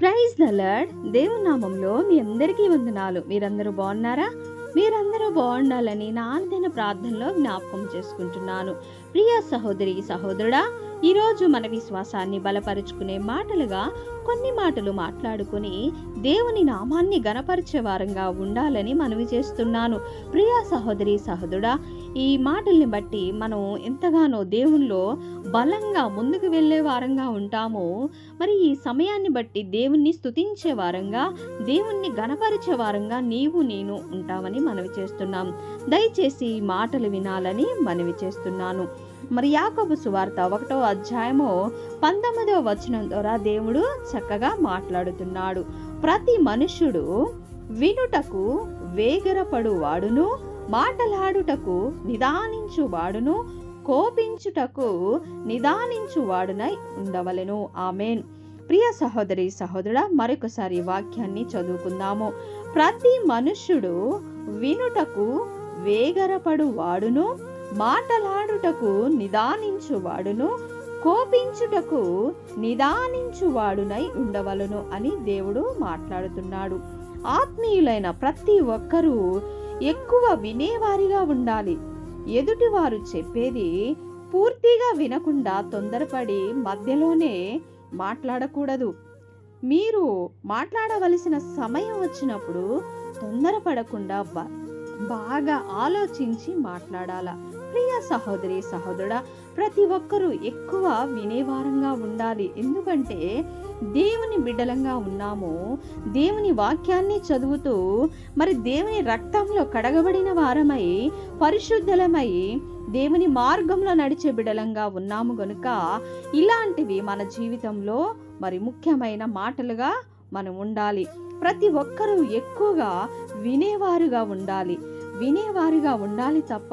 Praise the దేవుని నామంలో మీ అందరికీ వందనాలు. మీరందరూ బాగున్నారా? మీరందరూ బాగుండాలని నా ప్రార్థనలో జ్ఞాపకం చేసుకుంటున్నాను. ప్రియ సహోదరి సహోదరుడా ఈరోజు మన విశ్వాసాన్ని బలపరుచుకునే మాటలుగా కొన్ని మాటలు మాట్లాడుకొని దేవుని నామాన్ని గనపరిచే వారంగా ఉండాలని మనవి చేస్తున్నాను. ప్రియ సహోదరి సహోదరుడా ఈ మాటల్ని బట్టి మనం ఎంతగానో దేవునిలో బలంగా ముందుకు వెళ్ళే వారంగా ఉంటామో. మరి ఈ సమయాన్ని బట్టి దేవుణ్ణి స్తుతించే వారంగా దేవుణ్ణి గణపరిచే వారంగా నీవు నేను ఉంటామని మనవి చేస్తున్నాం. దయచేసి ఈ మాటలు వినాలని మనవి చేస్తున్నాను. మరి యాకోబు సువార్త ఒకటో అధ్యాయము పంతొమ్మిదవ వచనం ద్వారా దేవుడు చక్కగా మాట్లాడుతున్నాడు. ప్రతి మనుష్యుడు వినుటకు వేగరపడు వాడును మాటలాడుటకు నిదానించు వాడును కోపించుటకు నిదానించు వాడునై ఉండవలెను. ఆమెన్. ప్రియ సహోదరి సహోదరుడ మరొకసారి వాక్యాన్ని చదువుకుందాము. ప్రతి మనుష్యుడు వినుటకు వేగరపడు వాడును మాటలాడుటకు నిదానించువాడును కోపించుటకు నిదానించువాడునై ఉండవలను అని దేవుడు మాట్లాడుతున్నాడు. ఆత్మీయులైన ప్రతి ఒక్కరూ ఎక్కువ వినేవారిగా ఉండాలి. ఎదుటివారు చెప్పేది పూర్తిగా వినకుండా తొందరపడి మధ్యలోనే మాట్లాడకూడదు. మీరు మాట్లాడవలసిన సమయం వచ్చినప్పుడు తొందరపడకుండా బాగా ఆలోచించి మాట్లాడాల. ప్రియ సహోదరి సహోదరుడా ప్రతి ఒక్కరూ ఎక్కువ వినేవారంగా ఉండాలి. ఎందుకంటే దేవుని బిడ్డలంగా ఉన్నాము. దేవుని వాక్యాన్ని చదువుతూ మరి దేవుని రక్తంలో కడగబడిన వారమై పరిశుద్ధలమై దేవుని మార్గంలో నడిచే బిడలంగా ఉన్నాము గనుక ఇలాంటివి మన జీవితంలో మరి ముఖ్యమైన మాటలుగా మనం ఉండాలి. ప్రతి ఒక్కరూ ఎక్కువగా వినేవారుగా ఉండాలి. వినేవారిగా ఉండాలి తప్ప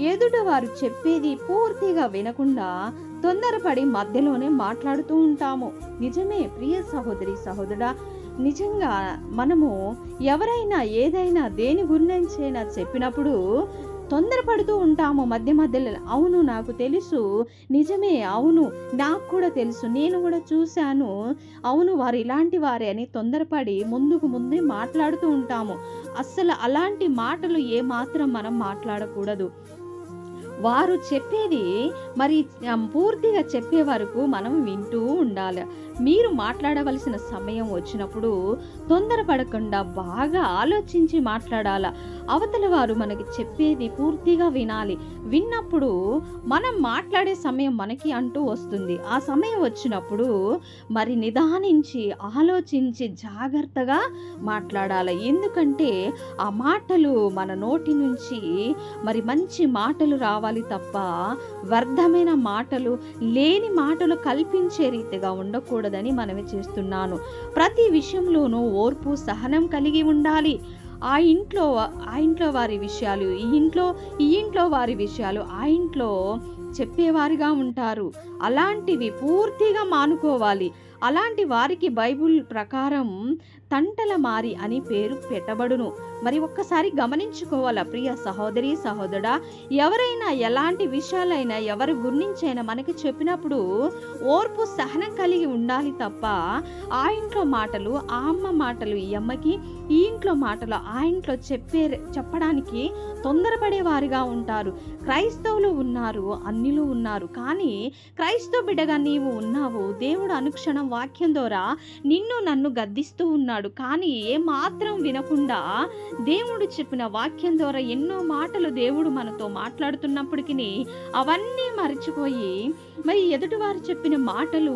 ఎదుట వారు చెప్పేది పూర్తిగా వినకుండా తొందరపడి మధ్యలోనే మాట్లాడుతూ ఉంటాము. నిజమే ప్రియ సహోదరి సహోదరా నిజంగా మనము ఎవరైనా ఏదైనా దేని గురించైనా చెప్పినప్పుడు తొందరపడుతూ ఉంటాము మధ్య మధ్యలో. అవును నాకు తెలుసు. నిజమే అవును. నాకు కూడా తెలుసు. నేను కూడా చూశాను. అవును వారు ఇలాంటి వారే అని తొందరపడి ముందుకు ముందే మాట్లాడుతూ ఉంటాము. అస్సలు అలాంటి మాటలు ఏమాత్రం మనం మాట్లాడకూడదు. వారు చెప్పేది మరి పూర్తిగా చెప్పే వరకు మనం వింటూ ఉండాలి. మీరు మాట్లాడవలసిన సమయం వచ్చినప్పుడు తొందరపడకుండా బాగా ఆలోచించి మాట్లాడాల. అవతల వారు మనకి చెప్పేది పూర్తిగా వినాలి. విన్నప్పుడు మనం మాట్లాడే సమయం మనకి అంటూ వస్తుంది. ఆ సమయం వచ్చినప్పుడు మరి నిదానించి ఆలోచించి జాగ్రత్తగా మాట్లాడాలి. ఎందుకంటే ఆ మాటలు మన నోటి నుంచి మరి మంచి మాటలు రావాలి తప్ప వ్యర్థమైన మాటలు లేని మాటలు కల్పించే రీతిగా ఉండకూడదని మనమే చేస్తున్నాను. ప్రతి విషయంలోనూ ఓర్పు సహనం కలిగి ఉండాలి. ఆ ఇంట్లో ఆ ఇంట్లో వారి విషయాలు ఈ ఇంట్లో ఈ ఇంట్లో వారి విషయాలు ఆ ఇంట్లో చెప్పేవారిగా ఉంటారు. అలాంటివి పూర్తిగా మానుకోవాలి. అలాంటి వారికి బైబుల్ ప్రకారం తంటల మారి అని పేరు పెట్టబడును. మరి ఒక్కసారి గమనించుకోవాలా ప్రియ సహోదరి సహోదరా ఎవరైనా ఎలాంటి విషయాలైనా ఎవరి గురించైనా మనకి చెప్పినప్పుడు ఓర్పు సహనం కలిగి ఉండాలి తప్ప ఆ ఇంట్లో మాటలు ఆ అమ్మ మాటలు ఈ అమ్మకి ఈ ఇంట్లో మాటలు ఆ ఇంట్లో చెప్పే చెప్పడానికి తొందరపడే వారిగా ఉంటారు. క్రైస్తవులు ఉన్నారు అన్నిలు ఉన్నారు. కానీ క్రైస్తవ బిడ్డగా నీవు ఉన్నావు దేవుడు అనుక్షణం వాక్యం ద్వారా నిన్ను నన్ను గద్దిస్తూ ఉన్నాడు. కానీ ఏమాత్రం వినకుండా దేవుడు చెప్పిన వాక్యం ద్వారా ఎన్నో మాటలు దేవుడు మనతో మాట్లాడుతున్నప్పటికీ అవన్నీ మర్చిపోయి మరి ఎదుటివారు చెప్పిన మాటలు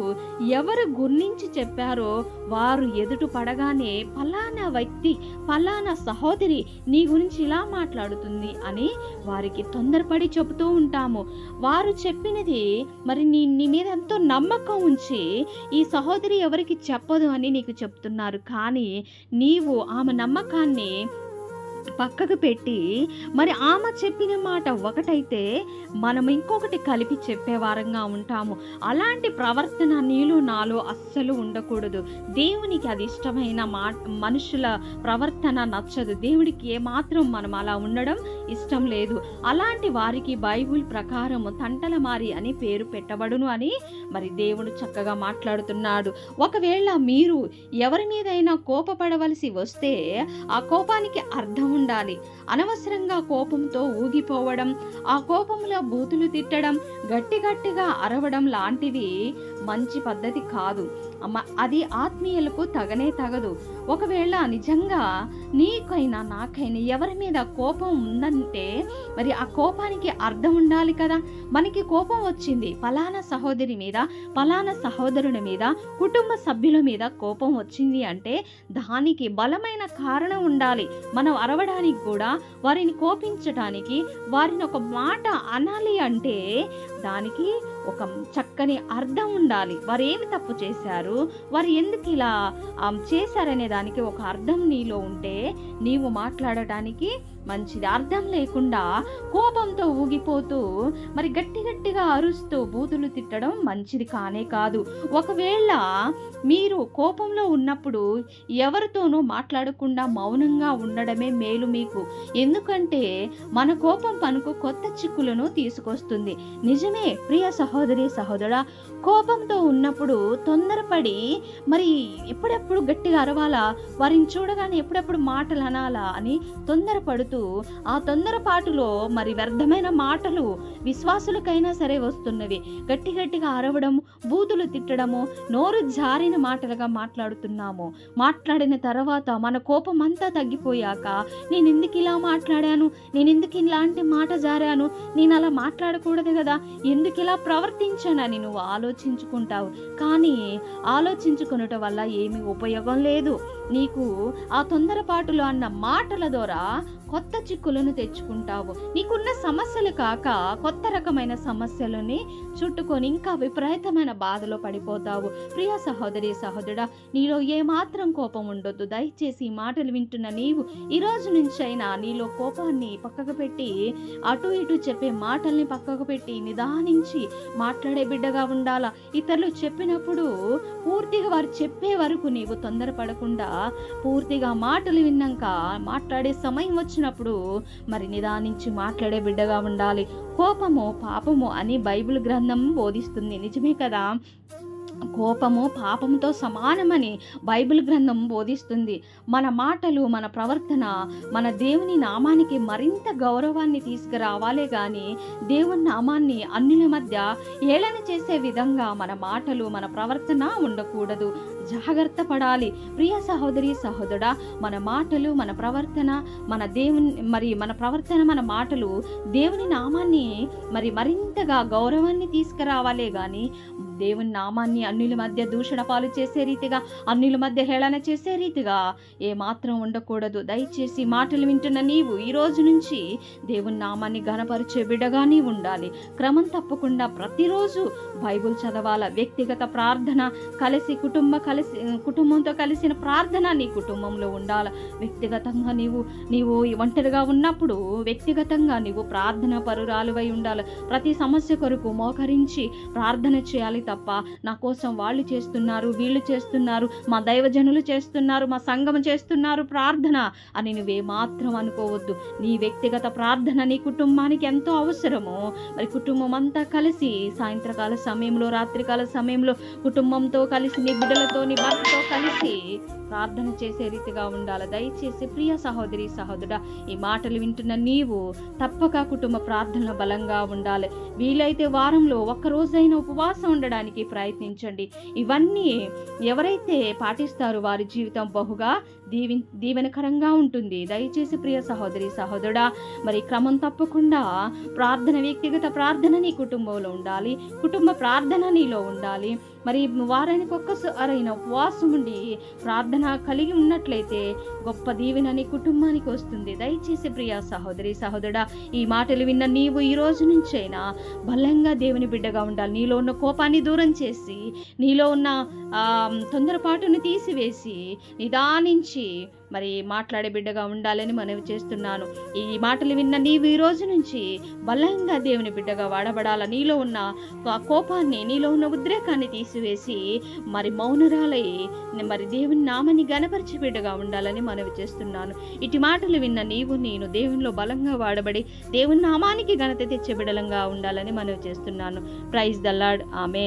ఎవరు గుర్నించి చెప్పారో వారు ఎదుటి పడగానే ఫలానా వ్యక్తి ఫలానా సహోదరి నీ గురించి ఇలా మాట్లాడుతుంది అని వారికి తొందరపడి చెబుతూ ఉంటాము. వారు చెప్పినది మరి నీ నీ మీద ఎంతో నమ్మకం ఉంచి ఈ సహోదరి ఎవరికి చెప్పదు అని నీకు చెప్తున్నారు. కానీ నీవు ఆమె నమ్మకాన్ని పక్కకు పెట్టి మరి ఆమె చెప్పిన మాట ఒకటైతే మనం ఇంకొకటి కలిపి చెప్పేవారంగా ఉంటాము. అలాంటి ప్రవర్తన నీలో నాలో అస్సలు ఉండకూడదు. దేవునికి అది ఇష్టమైన మా మనుషుల ప్రవర్తన నచ్చదు. దేవుడికి ఏమాత్రం మనం అలా ఉండడం ఇష్టం లేదు. అలాంటి వారికి బైబుల్ ప్రకారము తంటల మారి అని పేరు పెట్టబడును అని మరి దేవుడు చక్కగా మాట్లాడుతున్నాడు. ఒకవేళ మీరు ఎవరి మీదైనా కోపపడవలసి వస్తే ఆ కోపానికి అర్థం ఉండాలి. అనవసరంగా కోపంతో ఊగిపోవడం ఆ కోపంలో బూతులు తిట్టడం గట్టి గట్టిగా అరవడం లాంటివి మంచి పద్ధతి కాదు. అది ఆత్మీయులకు తగనే తగదు. ఒకవేళ నిజంగా నీకైనా నాకైనా ఎవరి మీద కోపం ఉందంటే మరి ఆ కోపానికి అర్థం ఉండాలి కదా. మనకి కోపం వచ్చింది ఫలానా సహోదరి మీద ఫలానా సహోదరుని మీద కుటుంబ సభ్యుల మీద కోపం వచ్చింది అంటే దానికి బలమైన కారణం ఉండాలి. మనం అరవడానికి కూడా వారిని కోపించటానికి వారిని ఒక మాట అనాలి అంటే దానికి ఒక చక్కని అర్థం ఉండాలి. వారు ఏమి తప్పు చేశారు? వారు ఎందుకు ఇలా చేశారనే దానికి ఒక అర్థం నీలో ఉంటే నీవు మాట్లాడటానికి మంచిది. అర్థం లేకుండా కోపంతో ఊగిపోతూ మరి గట్టి గట్టిగా అరుస్తూ బూతులు తిట్టడం మంచిది కానే కాదు. ఒకవేళ మీరు కోపంలో ఉన్నప్పుడు ఎవరితోనూ మాట్లాడకుండా మౌనంగా ఉండడమే మేలు మీకు. ఎందుకంటే మన కోపం పనుకు కొత్త చిక్కులను తీసుకొస్తుంది. నిజమే ప్రియ సహోదరి సహోదరా కోపంతో ఉన్నప్పుడు తొందరపడి మరి ఎప్పుడెప్పుడు గట్టిగా అరవాలా? వారిని చూడగానే ఎప్పుడెప్పుడు మాటలు అనాలా అని తొందరపడుతూ ఆ తొందరపాటులో మరి వ్యర్థమైన మాటలు విశ్వాసులకైనా సరే వస్తున్నవి. గట్టి గట్టిగా అరవడం బూతులు తిట్టడము నోరు జారిన మాటలుగా మాట్లాడుతున్నాము. మాట్లాడిన తర్వాత మన కోపం అంతా తగ్గిపోయాక నేను ఎందుకు ఇలా మాట్లాడాను? నేను ఎందుకు ఇలాంటి మాట జారాను? నేను అలా మాట్లాడకూడదు కదా? ఎందుకు ఇలా ప్రవర్తించానని నువ్వు ఆలోచించుకుంటావు? కానీ ఆలోచించుకునటం వల్ల ఏమీ ఉపయోగం లేదు. నీకు ఆ తొందరపాటులో అన్న మాటల ద్వారా కొత్త చిక్కులను తెచ్చుకుంటావు. నీకున్న సమస్యలు కాక కొత్త రకమైన సమస్యలని చుట్టుకొని ఇంకా విపరీతమైన బాధలో పడిపోతావు. ప్రియ సహోదరి సహోదరుడా నీలో ఏమాత్రం కోపం ఉండొద్దు. దయచేసి ఈ మాటలు వింటున్న నీవు ఈ రోజు నుంచైనా నీలో కోపాన్ని పక్కకు పెట్టి అటు ఇటు చెప్పే మాటల్ని పక్కకు పెట్టి నిదానించి మాట్లాడే బిడ్డగా ఉండాలా? ఇతరులు చెప్పినప్పుడు పూర్తిగా వారు చెప్పే వరకు నీవు తొందరపడకుండా పూర్తిగా మాటలు విన్నాక మాట్లాడే సమయం వచ్చి వచ్చినప్పుడు మరి నిదానించి మాట్లాడే బిడ్డగా ఉండాలి. కోపము పాపము అని బైబిల్ గ్రంథం బోధిస్తుంది. నిజమే కదా? కోపము పాపముతో సమానమని బైబిల్ గ్రంథం బోధిస్తుంది. మన మాటలు మన ప్రవర్తన మన దేవుని నామానికి మరింత గౌరవాన్ని తీసుకురావాలే కానీ దేవుని నామాన్ని అన్యుల మధ్య ఏళన చేసే విధంగా మన మాటలు మన ప్రవర్తన ఉండకూడదు. జాగ్రత్త పడాలి. ప్రియ సహోదరి సహోదరుడా మన మాటలు మన ప్రవర్తన మన దేవుని మరి మన ప్రవర్తన మన మాటలు దేవుని నామాన్ని మరి మరింతగా గౌరవాన్ని తీసుకురావాలే కానీ దేవుని నామాన్ని అన్నిల మధ్య దూషణ పాలు చేసే రీతిగా అన్నిల మధ్య హేళన చేసే రీతిగా ఏ మాత్రం ఉండకూడదు. దయచేసి మాటలు వింటున్న నీవు ఈ రోజు నుంచి దేవుని నామాన్ని ఘనపరిచే బిడ్డగా నీవు ఉండాలి. క్రమం తప్పకుండా ప్రతిరోజు బైబుల్ చదవాల? వ్యక్తిగత ప్రార్థన కలిసి కుటుంబ కలిసి కుటుంబంతో కలిసిన ప్రార్థన నీ కుటుంబంలో ఉండాలి? వ్యక్తిగతంగా నీవు నీవు ఒంటరిగా ఉన్నప్పుడు వ్యక్తిగతంగా నీవు ప్రార్థన పరురాలువై ఉండాలి. ప్రతి సమస్య కొరకు మోకరించి ప్రార్థన చేయాలి. తప్ప నా కోసం వాళ్ళు చేస్తున్నారు వీళ్ళు చేస్తున్నారు మా దైవజనులు చేస్తున్నారు మా సంఘం చేస్తున్నారు ప్రార్థన అని నువ్వే మాత్రం అనుకోవద్దు. నీ వ్యక్తిగత ప్రార్థన నీ కుటుంబానికి ఎంతో అవసరము మరి కుటుంబం అంతా కలిసి సాయంత్రకాల సమయంలో రాత్రికాల సమయంలో కుటుంబంతో కలిసి నీ బిడ్డలతో నీ భర్తతో కలిసి ప్రార్థన చేసే రీతిగా ఉండాలి? దయచేసి ప్రియ సహోదరి సహోదరుడా ఈ మాటలు వింటున్న నీవు తప్పక కుటుంబ ప్రార్థనలో బలంగా ఉండాలి. వీలైతే వారంలో ఒక్కరోజైనా ఉపవాసం ఉండడానికి ప్రయత్నించండి. ఇవన్నీ ఎవరైతే పాటిస్తారో వారి జీవితం బహుగా దీవి దీవెనకరంగా ఉంటుంది. దయచేసి ప్రియ సహోదరి సహోదరుడా మరి క్రమం తప్పకుండా ప్రార్థన వ్యక్తిగత ప్రార్థన నీ కుటుంబంలో ఉండాలి. కుటుంబ ప్రార్థన నీలో ఉండాలి. మరి వారానికి ఒక్కసారైన ఉపవాసం ఉండి ప్రార్థన కలిగి ఉన్నట్లయితే గొప్ప దీవెన నీ కుటుంబానికి వస్తుంది. దయచేసి ప్రియ సహోదరి సహోదరుడా ఈ మాటలు విన్న నీవు ఈ రోజు నుంచైనా బలంగా దేవుని బిడ్డగా ఉండాలి. నీలో ఉన్న కోపాన్ని దూరం చేసి నీలో ఉన్న తొందరపాటును తీసివేసి నిదానించి మరి మాట్లాడే బిడ్డగా ఉండాలని మనవి చేస్తున్నాను. ఈ మాటలు విన్న నీవు ఈ రోజు నుంచి బలంగా దేవుని బిడ్డగా వాడబడాల? నీలో ఉన్న కోపాన్ని నీలో ఉన్న ఉద్రేకాన్ని తీసివేసి మరి మౌనరాలై మరి దేవుని నామని గనపరిచి బిడ్డగా ఉండాలని మనవి చేస్తున్నాను. ఇటు మాటలు విన్న నీవు నేను దేవునిలో బలంగా వాడబడి దేవుని నామానికి ఘనత తెచ్చే బిడలంగా ఉండాలని మనవి చేస్తున్నాను. ప్రైజ్ దల్లాడ్ ఆమె